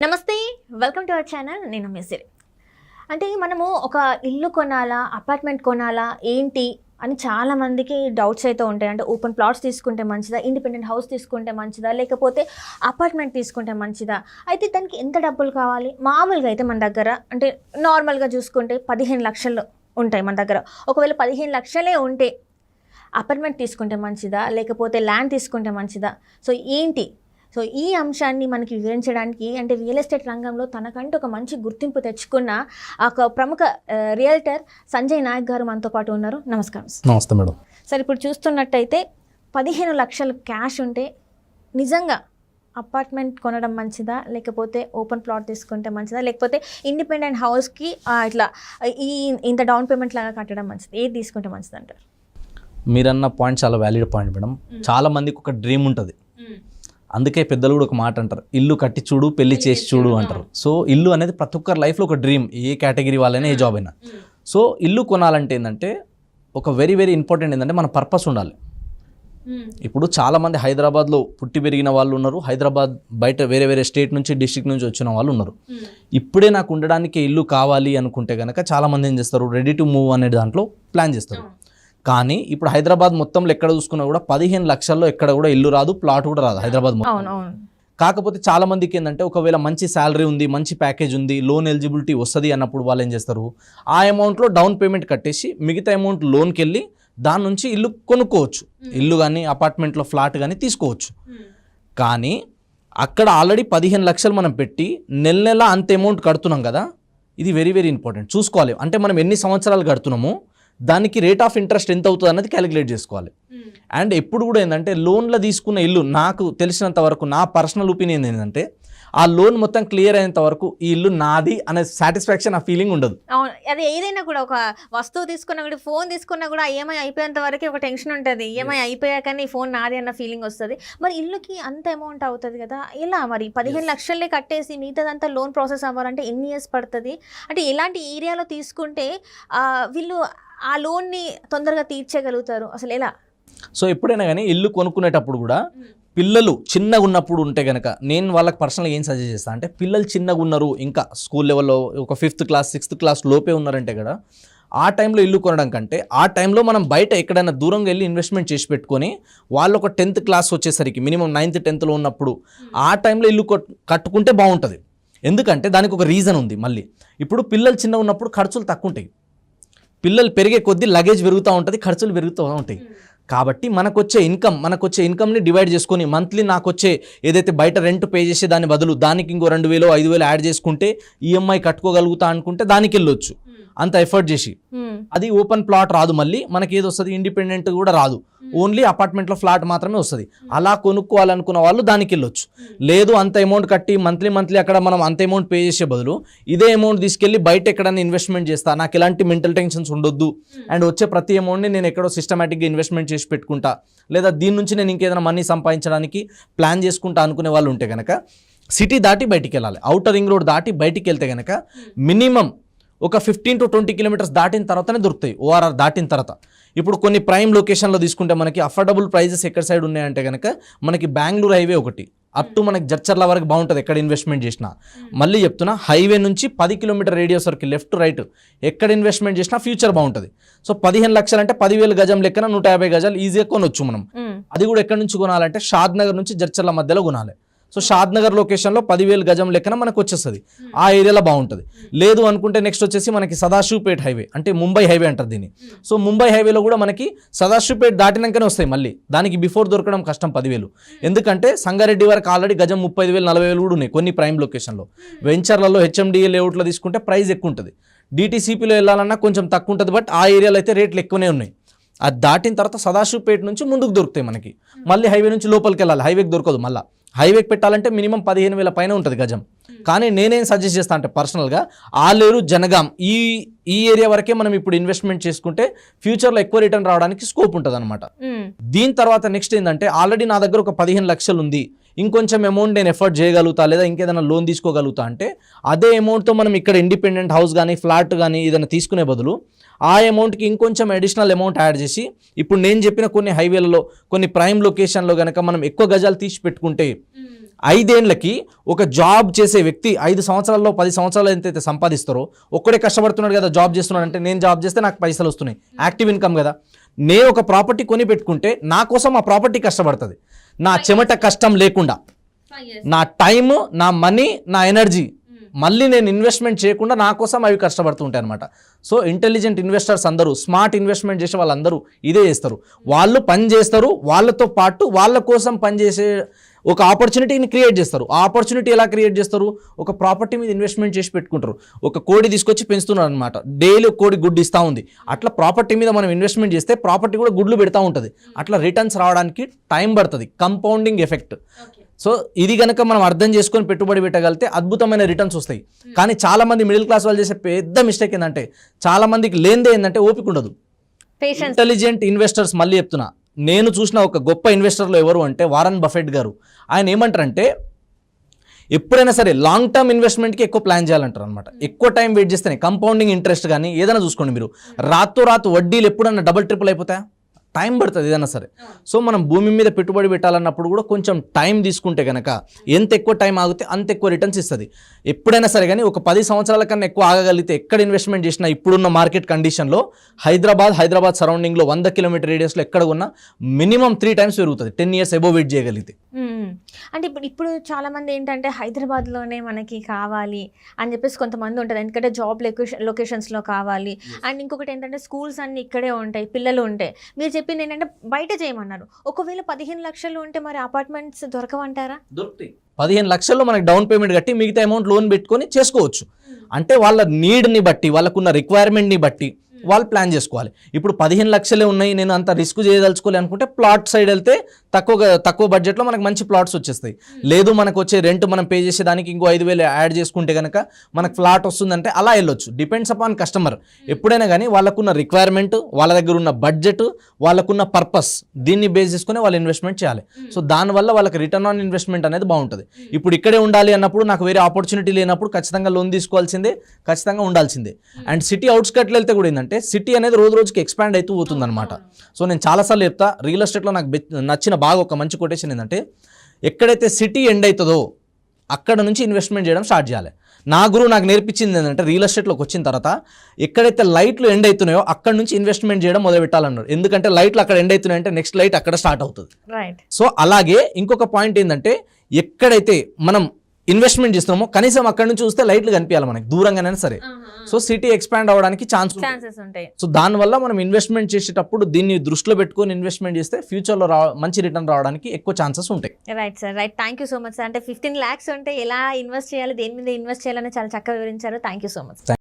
నమస్తే welcome to our channel నేను మిసిరి అంటే మనము ఒక ఇల్లు కొనాలా అపార్ట్మెంట్ కొనాలా ఏంటి అని చాలా మందికి డౌట్స్ అయితే ఉంటాయి. అంటే ఓపెన్ ప్లాట్స్ తీసుకుంటే మంచిదా ఇండిపెండెంట్ హౌస్ తీసుకుంటే మంచిదా లేకపోతే అపార్ట్మెంట్ తీసుకుంటే మంచిదా? అయితే దానికి ఎంత డబ్బులు కావాలి? మామూలుగా అయితే మన దగ్గర అంటే నార్మల్గా చూసుకుంటే పదిహేను లక్షలు ఉంటాయి మన దగ్గర. ఒకవేళ పదిహేను లక్షలే ఉంటే అపార్ట్మెంట్ తీసుకుంటే మంచిదా లేకపోతే ల్యాండ్ తీసుకుంటే మంచిదా? సో ఏంటి సో ఈ అంశాన్ని మనకి వివరించడానికి అంటే రియల్ ఎస్టేట్ రంగంలో తనకంటూ ఒక మంచి గుర్తింపు తెచ్చుకున్న ఒక ప్రముఖ రియల్టర్ సంజయ్ నాయక్ గారు మనతో పాటు ఉన్నారు. నమస్కారం. నమస్తే మేడం. సార్ ఇప్పుడు చూస్తున్నట్టయితే పదిహేను లక్షలు క్యాష్ ఉంటే నిజంగా అపార్ట్మెంట్ కొనడం మంచిదా? లేకపోతే ఓపెన్ ప్లాట్ తీసుకుంటే మంచిదా? లేకపోతే ఇండిపెండెంట్ హౌస్కి ఇట్లా ఈ ఇంత డౌన్ పేమెంట్ లాగా కట్టడం మంచిది? ఏది తీసుకుంటే మంచిది అంటారు మీరన్న పాయింట్ చాలా వ్యాలిడ్ పాయింట్ మేడం. చాలా మందికి ఒక డ్రీమ్ ఉంటుంది. అందుకే పెద్దలు కూడా ఒక మాట అంటారు ఇల్లు కట్టి చూడు పెళ్ళి చేసి చూడు అంటారు. సో ఇల్లు అనేది ప్రతి ఒక్కరి లైఫ్లో ఒక డ్రీమ్ ఏ కేటగిరీ వాళ్ళైనా ఏ జాబ్ అయినా. సో ఇల్లు కొనాలంటే ఏంటంటే ఒక వెరీ వెరీ ఇంపార్టెంట్ ఏంటంటే మన పర్పస్ ఉండాలి. ఇప్పుడు చాలా మంది హైదరాబాద్లో పుట్టి పెరిగిన వాళ్ళు ఉన్నారు హైదరాబాద్ బయట వేరే వేరే స్టేట్ నుంచి డిస్ట్రిక్ట్ నుంచి వచ్చిన వాళ్ళు ఉన్నారు. ఇప్పుడే నాకు ఉండడానికి ఇల్లు కావాలి అనుకుంటే కనుక చాలా మంది ఏం చేస్తారు రెడీ టు మూవ్ అనే దాంట్లో ప్లాన్ చేస్తారు. కానీ ఇప్పుడు హైదరాబాద్ మొత్తంలో ఎక్కడ చూసుకున్నా కూడా పదిహేను లక్షల్లో ఎక్కడ కూడా ఇల్లు రాదు ప్లాట్ కూడా రాదు హైదరాబాద్ మొత్తం. కాకపోతే చాలా మందికి ఏంటంటే ఒకవేళ మంచి శాలరీ ఉంది మంచి ప్యాకేజ్ ఉంది లోన్ ఎలిజిబిలిటీ వస్తుంది అన్నప్పుడు వాళ్ళు ఏం చేస్తారు? ఆ అమౌంట్లో డౌన్ పేమెంట్ కట్టేసి మిగతా అమౌంట్ లోన్కి వెళ్ళి దాని నుంచి ఇల్లు కొనుక్కోవచ్చు. ఇల్లు కానీ అపార్ట్మెంట్లో ఫ్లాట్ కానీ తీసుకోవచ్చు. కానీ అక్కడ ఆల్రెడీ పదిహేను లక్షలు మనం పెట్టి నెల నెల అంత అమౌంట్ కడుతున్నాం కదా? ఇది వెరీ వెరీ ఇంపార్టెంట్ చూసుకోవాలి. అంటే మనం ఎన్ని సంవత్సరాలు కడుతున్నామో దానికి రేట్ ఆఫ్ ఇంట్రెస్ట్ ఎంత అవుతుంది అన్నది క్యాలిక్యులేట్ చేసుకోవాలి. అండ్ ఎప్పుడు కూడా ఏంటంటే లోన్లో తీసుకున్న ఇల్లు నాకు తెలిసినంత వరకు నా పర్సనల్ ఒపీనియన్ ఏంటంటే ఆ లోన్ మొత్తం క్లియర్ అయ్యేంత వరకు ఈ ఇల్లు నాది అనే సాటిస్ఫాక్షన్ ఆ ఫీలింగ్ ఉండదు. అవును. అది ఏదైనా కూడా ఒక వస్తువు తీసుకున్నా కూడా ఫోన్ తీసుకున్నా కూడా ఈఎంఐ అయిపోయేంత వరకు ఒక టెన్షన్ ఉంటుంది. ఈఎంఐ అయిపోయాకనే ఈ ఫోన్ నాది అన్న ఫీలింగ్ వస్తుంది. మరి ఇల్లుకి అంత అమౌంట్ అవుతుంది కదా? ఎలా మరి? పదిహేను లక్షలే కట్టేసి మిగతాదంతా లోన్ ప్రాసెస్ అవ్వాలంటే ఎన్ని ఇయర్స్ పడుతుంది? అంటే ఎలాంటి ఏరియాలో తీసుకుంటే వీళ్ళు ఆ లోన్ని తొందరగా తీర్చగలుగుతారు. అసలు ఎలా? సో ఎప్పుడైనా కానీ ఇల్లు కొనుక్కునేటప్పుడు కూడా పిల్లలు చిన్నగా ఉన్నప్పుడు ఉంటే కనుక నేను వాళ్ళకి పర్సనల్గా ఏం సజెస్ట్ చేస్తాను అంటే పిల్లలు చిన్నగా ఉన్నారు ఇంకా స్కూల్ లెవెల్లో ఒక ఫిఫ్త్ క్లాస్ సిక్స్త్ క్లాస్ లోపే ఉన్నారంటే కదా ఆ టైంలో ఇల్లు కొనడం కంటే ఆ టైంలో మనం బయట ఎక్కడైనా దూరంగా వెళ్ళి ఇన్వెస్ట్మెంట్ చేసి పెట్టుకొని వాళ్ళు ఒక టెన్త్ క్లాస్ వచ్చేసరికి మినిమం నైన్త్ టెన్త్లో ఉన్నప్పుడు ఆ టైంలో ఇల్లు కొట్- కట్టుకుంటే బాగుంటుంది. ఎందుకంటే దానికి ఒక రీజన్ ఉంది మళ్ళీ. ఇప్పుడు పిల్లలు చిన్న ఉన్నప్పుడు ఖర్చులు తక్కువ ఉంటాయి. పిల్లలు పెరిగే కొద్దీ లగేజ్ పెరుగుతూ ఉంటుంది ఖర్చులు పెరుగుతూ ఉంటాయి. కాబట్టి మనకు వచ్చే ఇన్కమ్ మనకు వచ్చే ఇన్కమ్ని డివైడ్ చేసుకొని మంత్లీ నాకు వచ్చే ఏదైతే బయట రెంట్ పే చేసే దాని బదులు దానికి ఇంకో రెండు వేలు ఐదు వేలు యాడ్ చేసుకుంటే ఈఎంఐ కట్టుకోగలుగుతా అనుకుంటే దానికి వెళ్ళొచ్చు hmm. అంత ఎఫర్ట్ చేసి. అది ఓపెన్ ప్లాట్ రాదు మళ్ళీ. మనకి ఏది వస్తుంది? ఇండిపెండెంట్ కూడా రాదు. ఓన్లీ అపార్ట్మెంట్లో ఫ్లాట్ మాత్రమే వస్తుంది. అలా కొనుక్కోవాలనుకున్న వాళ్ళు దానికి వెళ్ళొచ్చు. లేదు అంత అమౌంట్ కట్టి మంత్లీ మంత్లీ అక్కడ మనం అంత అమౌంట్ పే చేసే బదులు ఇదే అమౌంట్ తీసుకెళ్ళి బయట ఎక్కడైనా ఇన్వెస్ట్మెంట్ చేస్తా. నాకు ఎలాంటి మెంటల్ టెన్షన్స్ ఉండొద్దు. అండ్ వచ్చే ప్రతి అమౌంట్ని నేను ఎక్కడో సిస్టమేటిక్గా ఇన్వెస్ట్మెంట్ చేసి పెట్టుకుంటా. లేదా దీని నుంచి నేను ఇంకేదైనా మనీ సంపాదించడానికి ప్లాన్ చేసుకుంటా అనుకునే వాళ్ళు ఉంటే కనుక సిటీ దాటి బయటికి వెళ్ళాలి. అవుటర్ రింగ్ రోడ్ దాటి బయటికి వెళ్తే కనుక మినిమం ఒక ఫిఫ్టీన్ టు ట్వంటీ కిలోమీటర్స్ దాటిన తర్వాతనే దొరుకుతాయి. ఓఆర్ఆర్ దాటిన తర్వాత. ఇప్పుడు కొన్ని ప్రైమ్ లొకేషన్లో తీసుకుంటే మనకి అఫోర్డబుల్ ప్రైజెస్ ఎక్కడ సైడ్ ఉన్నాయంటే కనుక మనకి బెంగళూరు హైవే ఒకటి. అప్ టు మనకి జడ్చర్ల వరకు బాగుంటుంది ఎక్కడ ఇన్వెస్ట్మెంట్ చేసినా. మళ్ళీ చెప్తున్నా హైవే నుంచి పది కిలోమీటర్ రేడియస్ వరకు లెఫ్ట్ రైట్ ఎక్కడ ఇన్వెస్ట్మెంట్ చేసినా ఫ్యూచర్ బాగుంటుంది. సో పదిహేను లక్షలు అంటే పదివేలు గజం లెక్కన నూట యాభై గజాలు ఈజీగా కొనొచ్చు మనం. అది కూడా ఎక్కడి నుంచి కొనాలంటే షాద్ నగర్ నుంచి జడ్చర్ల మధ్యలో కొనాలి. సో షాద్ నగర్ లొకేషన్లో పదివేలు గజం లెక్కన మనకు వచ్చేస్తుంది. ఆ ఏరియాలో బాగుంటుంది. లేదు అనుకుంటే నెక్స్ట్ వచ్చేసి మనకి సదాశివపేట్ హైవే అంటే ముంబై హైవే అంటారు దీన్ని. సో ముంబై హైవేలో కూడా మనకి సదాశివపేట్ దాటినాకనే వస్తాయి మళ్ళీ. దానికి బిఫోర్ దొరకడం కష్టం పదివేలు. ఎందుకంటే సంగారెడ్డి వరకు ఆల్రెడీ గజం ముప్పై ఐదు వేలు నలభై వేలు కూడా ఉన్నాయి కొన్ని ప్రైమ్ లొకేషన్లో. వెంచర్లలో హెచ్ఎండిఏ లేఅవుట్లో తీసుకుంటే ప్రైస్ ఎక్కువ ఉంటుంది. డిటీసీపీలో వెళ్ళాలన్నా కొంచెం తక్కువ ఉంటుంది బట్ ఆ ఏరియాలో అయితే రేట్లు ఎక్కువనే ఉన్నాయి. అది దాటిన తర్వాత సదాశివపేట నుంచి ముందుకు దొరుకుతాయి మనకి. మళ్ళీ హైవే నుంచి లోపలికి వెళ్ళాలి. హైవేకి దొరకదు మళ్ళీ. హైవేకి పెట్టాలంటే మినిమం పదిహేను వేల పైన ఉంటుంది గజం. కానీ నేనేం సజెస్ట్ చేస్తా అంటే పర్సనల్గా ఆలేరు జనగాం ఈ ఈ ఏరియా వరకే మనం ఇప్పుడు ఇన్వెస్ట్మెంట్ చేసుకుంటే ఫ్యూచర్లో ఎక్కువ రిటర్న్ రావడానికి స్కోప్ ఉంటుంది అనమాట. దీని తర్వాత నెక్స్ట్ ఏంటంటే ఆల్రెడీ నా దగ్గర ఒక పదిహేను లక్షలు ఉంది ఇంకొంచెం అమౌంట్ నేను ఎఫర్ట్ చేయగలుగుతా లేదా ఇంకేదైనా లోన్ తీసుకోగలుగుతా అంటే అదే అమౌంట్తో మనం ఇక్కడ ఇండిపెండెంట్ హౌస్ కానీ ఫ్లాట్ కానీ ఏదైనా తీసుకునే బదులు ఆ అమౌంట్కి ఇంకొంచెం అడిషనల్ అమౌంట్ యాడ్ చేసి ఇప్పుడు నేను చెప్పిన కొన్ని హైవేలలో కొన్ని ప్రైమ్ లొకేషన్లో కనుక మనం ఎక్కువ గజాలు తీసి పెట్టుకుంటే ఐదేండ్లకి ఒక జాబ్ చేసే వ్యక్తి ఐదు సంవత్సరాల్లో పది సంవత్సరాలు ఎంతైతే సంపాదిస్తారో ఒక్కడే కష్టపడుతున్నాడు కదా జాబ్ చేస్తున్నాడు అంటే నేను జాబ్ చేస్తే నాకు పైసలు వస్తున్నాయి. యాక్టివ్ ఇన్కమ్ కదా. నేను ఒక ప్రాపర్టీ కొని పెట్టుకుంటే నా కోసం ఆ ప్రాపర్టీ కష్టపడుతుంది. నా చెమట కష్టం లేకుండా. నా టైం నా మనీ నా ఎనర్జీ మళ్ళీ నేను ఇన్వెస్ట్మెంట్ చేయకుండా నా కోసం అవి కష్టపడుతుంటాయి అనమాట సో ఇంటెలిజెంట్ ఇన్వెస్టర్స్ అందరూ స్మార్ట్ ఇన్వెస్ట్మెంట్ చేసే వాళ్ళందరూ ఇదే చేస్తారు. వాళ్ళు పని చేస్తారు వాళ్ళతో పాటు వాళ్ళ కోసం పనిచేసే ఒక ఆపర్చునిటీని క్రియేట్ చేస్తారు. ఆ ఆపర్చునిటీ ఎలా క్రియేట్ చేస్తారు? ఒక ప్రాపర్టీ మీద ఇన్వెస్ట్మెంట్ చేసి పెట్టుకుంటారు. ఒక కోడి తీసుకొచ్చి పెంచుతున్నారు అనమాట డైలీ కోడి గుడ్డు ఇస్తూ ఉంది. అట్లా ప్రాపర్టీ మీద మనం ఇన్వెస్ట్మెంట్ చేస్తే ప్రాపర్టీ కూడా గుడ్లు పెడతా ఉంటుంది. అట్లా రిటర్న్స్ రావడానికి టైం పడుతుంది. Compounding effect. సో ఇది కనుక మనం అర్థం చేసుకొని పెట్టుబడి పెట్టగలిగితే అద్భుతమైన రిటర్న్స్ వస్తాయి. కానీ చాలా మంది మిడిల్ క్లాస్ వాళ్ళు చేసే పెద్ద మిస్టేక్ ఏంటంటే చాలా మందికి లేనిదే ఏంటంటే ఓపిక ఉండదు. ఇంటెలిజెంట్ ఇన్వెస్టర్స్ మళ్ళీ చెప్తున్నా. నేను చూసిన ఒక గొప్ప ఇన్వెస్టర్లు ఎవరు అంటే వారన్ బఫెట్ గారు. ఆయన ఏమంటారంటే ఎప్పుడైనా సరే లాంగ్ టర్మ్ ఇన్వెస్ట్మెంట్కి ఎక్కువ ప్లాన్ చేయాలంటారు అనమాట ఎక్కువ టైం వెయిట్ చేస్తేనే కంపౌండింగ్ ఇంట్రెస్ట్ కానీ ఏదైనా చూసుకోండి మీరు. రాత్తో రాతు వడ్డీలు ఎప్పుడన్నా డబుల్ ట్రిపుల్ అయిపోతాయా? టైం పడుతుంది ఏదైనా సరే. సో మనం భూమి మీద పెట్టుబడి పెట్టాలన్నప్పుడు కూడా కొంచెం టైం తీసుకుంటే కనుక ఎంత ఎక్కువ టైం ఆగితే అంత ఎక్కువ రిటర్న్స్ ఇస్తుంది. ఎప్పుడైనా సరే కానీ ఒక పది సంవత్సరాల కన్నా ఎక్కువ ఆగగలిగితే ఎక్కడ ఇన్వెస్ట్మెంట్ చేసినా ఇప్పుడున్న మార్కెట్ కండిషన్లో హైదరాబాద్ హైదరాబాద్ సరౌండింగ్లో వంద కిలోమీటర్ రేడియస్లో ఎక్కడ ఉన్నా మినిమం త్రీ టైమ్స్ పెరుగుతుంది. టెన్ ఇయర్స్ ఎబో వెయిట్ చేయగలిగితే. అంటే ఇప్పుడు ఇప్పుడు చాలా మంది ఏంటంటే హైదరాబాద్లోనే మనకి కావాలి అని చెప్పేసి కొంతమంది ఉంటుంది ఎందుకంటే జాబ్ లొకేషన్ లొకేషన్స్లో కావాలి. అండ్ ఇంకొకటి ఏంటంటే స్కూల్స్ అన్ని ఇక్కడే ఉంటాయి పిల్లలు ఉంటాయి మీరు చెప్పింది ఏంటంటే బయట చేయమన్నారు. ఒకవేళ పదిహేను లక్షలు ఉంటే మరి అపార్ట్మెంట్స్ దొరకవంటారా? దొరుకుతాయి. పదిహేను లక్షల్లో మనకి డౌన్ పేమెంట్ కట్టి మిగతా అమౌంట్ లోన్ పెట్టుకొని చేసుకోవచ్చు. అంటే వాళ్ళ నీడ్ని బట్టి వాళ్ళకున్న రిక్వైర్మెంట్ని బట్టి వాళ్ళు ప్లాన్ చేసుకోవాలి. ఇప్పుడు పదిహేను లక్షలే ఉన్నాయి నేను అంత రిస్క్ చేయదలుచుకోలే అనుకుంటే ప్లాట్ సైడ్ వెళ్తే తక్కువ తక్కువ బడ్జెట్లో మనకు మంచి ప్లాట్స్ వచ్చేస్తాయి. లేదు మనకు వచ్చే రెంట్ మనం పే చేసేదానికి ఇంకో ఐదు వేలు యాడ్ చేసుకుంటే కనుక మనకు ఫ్లాట్ వస్తుందంటే అలా వెళ్ళొచ్చు. డిపెండ్స్ అపాన్ కస్టమర్ ఎప్పుడైనా కానీ వాళ్ళకున్న రిక్వైర్మెంట్ వాళ్ళ దగ్గర ఉన్న బడ్జెట్ వాళ్ళకున్న పర్పస్ దీన్ని బేస్ చేసుకుని వాళ్ళు ఇన్వెస్ట్మెంట్ చేయాలి. సో దానివల్ల వాళ్ళకి రిటర్న్ ఆన్ ఇన్వెస్ట్మెంట్ అనేది బాగుంటుంది. ఇప్పుడు ఇక్కడే ఉండాలి అన్నప్పుడు నాకు వేరే ఆపర్చునిటీ లేనప్పుడు ఖచ్చితంగా లోన్ తీసుకోవాల్సిందే ఖచ్చితంగా ఉండాల్సిందే. అండ్ సిటీ అవుట్స్కట్లో వెళ్తే కూడా ఏంటంటే సిటీ అనేది రోజు రోజుకి ఎక్స్పాండ్ అవుతూ పోతుంది అనమాట సో నేను చాలాసార్లు చెప్తా రియల్ ఎస్టేట్లో నాకు నచ్చిన బాగా ఒక మంచి కొటేషన్ ఏంటంటే ఎక్కడైతే సిటీ ఎండ్ అవుతుందో అక్కడ నుంచి ఇన్వెస్ట్మెంట్ చేయడం స్టార్ట్ చేయాలి. నా గురువు నాకు నేర్పించింది ఏంటంటే రియల్ ఎస్టేట్లోకి వచ్చిన తర్వాత ఎక్కడైతే లైట్లు ఎండ్ అవుతున్నాయో అక్కడ నుంచి ఇన్వెస్ట్మెంట్ చేయడం మొదలు పెట్టాలన్నారు ఎందుకంటే లైట్లు అక్కడ ఎండ్ అవుతున్నాయి అంటే నెక్స్ట్ లైట్ అక్కడ స్టార్ట్ అవుతుంది. రైట్ సో అలాగే ఇంకొక పాయింట్ ఏంటంటే ఎక్కడైతే మనం ఇన్వెస్ట్మెంట్ చేస్తున్నామో కనీసం అక్కడ నుంచి చూస్తే లైట్లు కనిపించాలి మనకి దూరంగానైనా సరే. సో సిటీ ఎక్స్పాండ్ అవ్వడానికి ఛాన్స్ ఉంటాయి. సో దానివల్ల మనం ఇన్వెస్ట్మెంట్ చేసేటప్పుడు దీన్ని దృష్టిలో పెట్టుకొని ఇన్వెస్ట్మెంట్ చేస్తే ఫ్యూచర్లో రా మంచి రిటర్న్ రావడానికి ఎక్కువ ఛాన్సెస్ ఉంటాయి. Right sir right thank you so much sir అంటే ఫిఫ్టీన్ ల్యాక్స్ ఉంటే ఎలా ఇన్వెస్ట్ చేయాలి దేని మీద ఇన్వెస్ట్ చేయాలని చాలా చక్కగా వివరించారు. Thank you so much